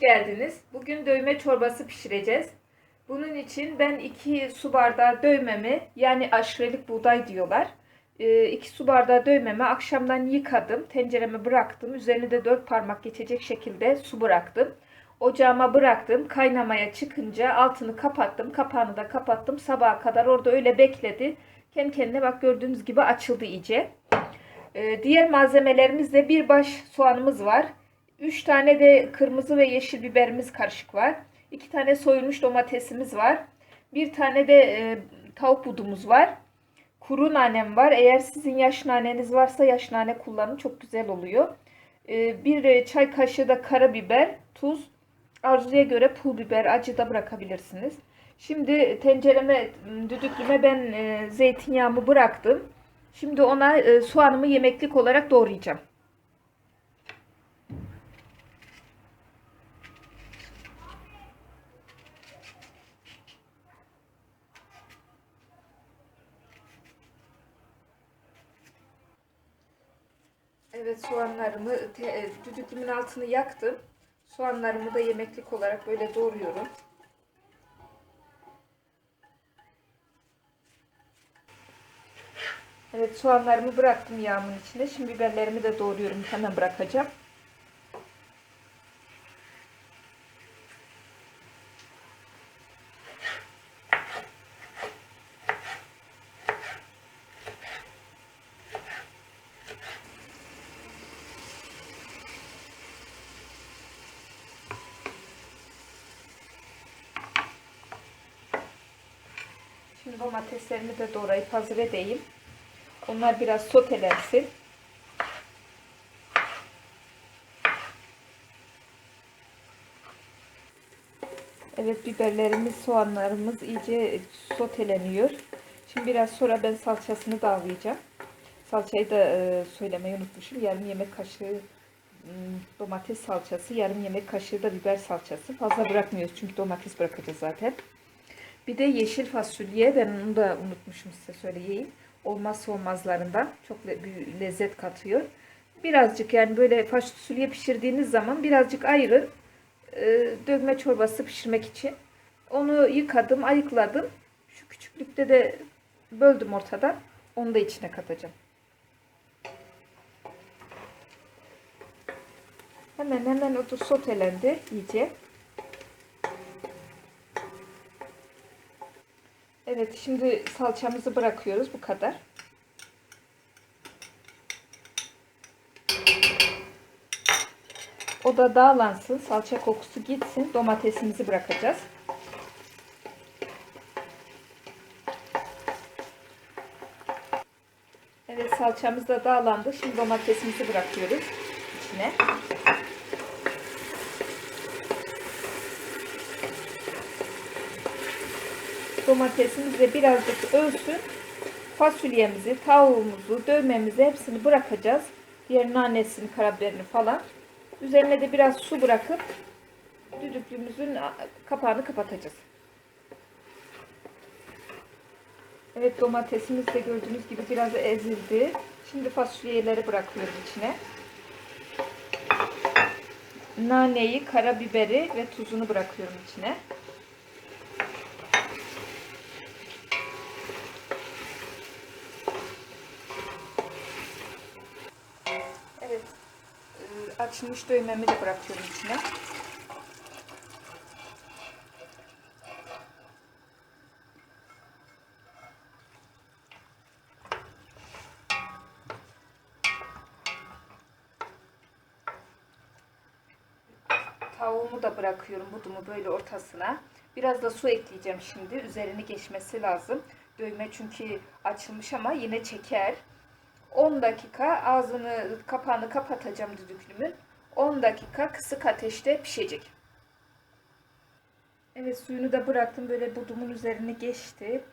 geldiniz. Bugün dövme çorbası pişireceğiz. Bunun için ben 2 su bardağı dövmemi yani aşurelik buğday diyorlar. 2 su bardağı dövmemi akşamdan yıkadım. Tencereme bıraktım. Üzerine de 4 parmak geçecek şekilde su bıraktım. Ocağıma bıraktım. Kaynamaya çıkınca altını kapattım. Kapağını da kapattım. Sabaha kadar orada öyle bekledi. Kendi kendine bak gördüğünüz gibi açıldı iyice. Ee, diğer malzemelerimizde bir baş soğanımız var. 3 tane de kırmızı ve yeşil biberimiz karışık var. 2 tane soyulmuş domatesimiz var. Bir tane de e, tavuk budumuz var. Kuru nanem var. Eğer sizin yaş naneniz varsa yaş nane kullanın. Çok güzel oluyor. E, bir e, çay kaşığı da karabiber, tuz. Arzuya göre pul biber, acı da bırakabilirsiniz. Şimdi tencereme, düdüklüme ben e, zeytinyağımı bıraktım. Şimdi ona e, soğanımı yemeklik olarak doğrayacağım. Evet soğanlarımı e, düdüklümün altını yaktım. Soğanlarımı da yemeklik olarak böyle doğruyorum. Evet soğanlarımı bıraktım yağımın içine. Şimdi biberlerimi de doğruyorum. Hemen bırakacağım. Şimdi domateslerimi de doğrayıp hazır edeyim. Onlar biraz sotelensin. Evet biberlerimiz, soğanlarımız iyice soteleniyor. Şimdi biraz sonra ben salçasını dağılayacağım. Salçayı da e, söylemeyi unutmuşum. Yarım yemek kaşığı ım, domates salçası, yarım yemek kaşığı da biber salçası. Fazla bırakmıyoruz çünkü domates bırakacağız zaten. Bir de yeşil fasulye. Ben onu da unutmuşum size söyleyeyim. Olmazsa olmazlarından. Çok bir lezzet katıyor. Birazcık yani böyle fasulye pişirdiğiniz zaman birazcık ayırın. E, dövme çorbası pişirmek için. Onu yıkadım, ayıkladım. Şu küçüklükte de böldüm ortadan. Onu da içine katacağım. Hemen hemen o da sotelendi iyice. Evet şimdi salçamızı bırakıyoruz bu kadar. O da dağlansın, salça kokusu gitsin. Domatesimizi bırakacağız. Evet salçamız da dağlandı. Şimdi domatesimizi bırakıyoruz içine. Domatesimiz de birazcık ölsün. Fasulyemizi, tavuğumuzu, dövmemizi hepsini bırakacağız. Diğer nanesini, karabiberini falan. Üzerine de biraz su bırakıp düdüklüğümüzün kapağını kapatacağız. Evet domatesimiz de gördüğünüz gibi biraz ezildi. Şimdi fasulyeleri bırakıyoruz içine. Naneyi, karabiberi ve tuzunu bırakıyorum içine. Evet. Ee, açılmış dövmemi de bırakıyorum içine. Tavuğumu da bırakıyorum budumu böyle ortasına. Biraz da su ekleyeceğim şimdi. Üzerini geçmesi lazım. Dövme çünkü açılmış ama yine çeker. 10 dakika ağzını kapağını kapatacağım düdüklümün. 10 dakika kısık ateşte pişecek. Evet suyunu da bıraktım. Böyle budumun üzerine geçti.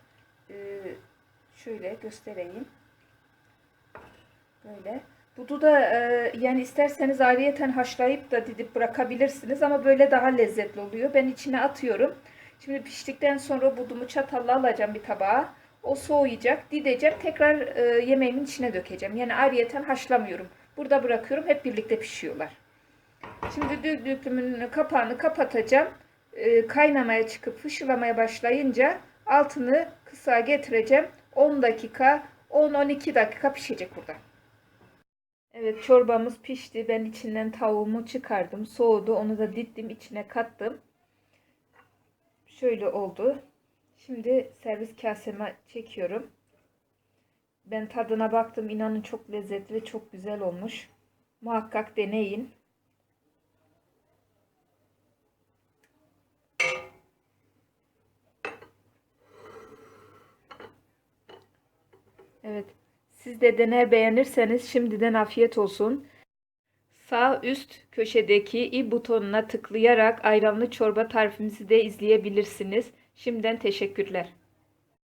Ee, şöyle göstereyim. Böyle. Budu da e, yani isterseniz ayrıyeten haşlayıp da didip bırakabilirsiniz ama böyle daha lezzetli oluyor. Ben içine atıyorum. Şimdi piştikten sonra budumu çatalla alacağım bir tabağa. O soğuyacak. Dideceğim. Tekrar e, yemeğimin içine dökeceğim. Yani ayrıyeten haşlamıyorum. Burada bırakıyorum. Hep birlikte pişiyorlar. Şimdi düdüklümün kapağını kapatacağım. Ee, kaynamaya çıkıp fışılamaya başlayınca altını kısa getireceğim. 10 dakika, 10-12 dakika pişecek burada. Evet çorbamız pişti. Ben içinden tavuğumu çıkardım. Soğudu. Onu da dittim. içine kattım. Şöyle oldu. Şimdi servis kaseme çekiyorum. Ben tadına baktım. İnanın çok lezzetli ve çok güzel olmuş. Muhakkak deneyin. Evet. Siz de dener beğenirseniz şimdiden afiyet olsun. Sağ üst köşedeki i butonuna tıklayarak ayranlı çorba tarifimizi de izleyebilirsiniz. Şimdiden teşekkürler.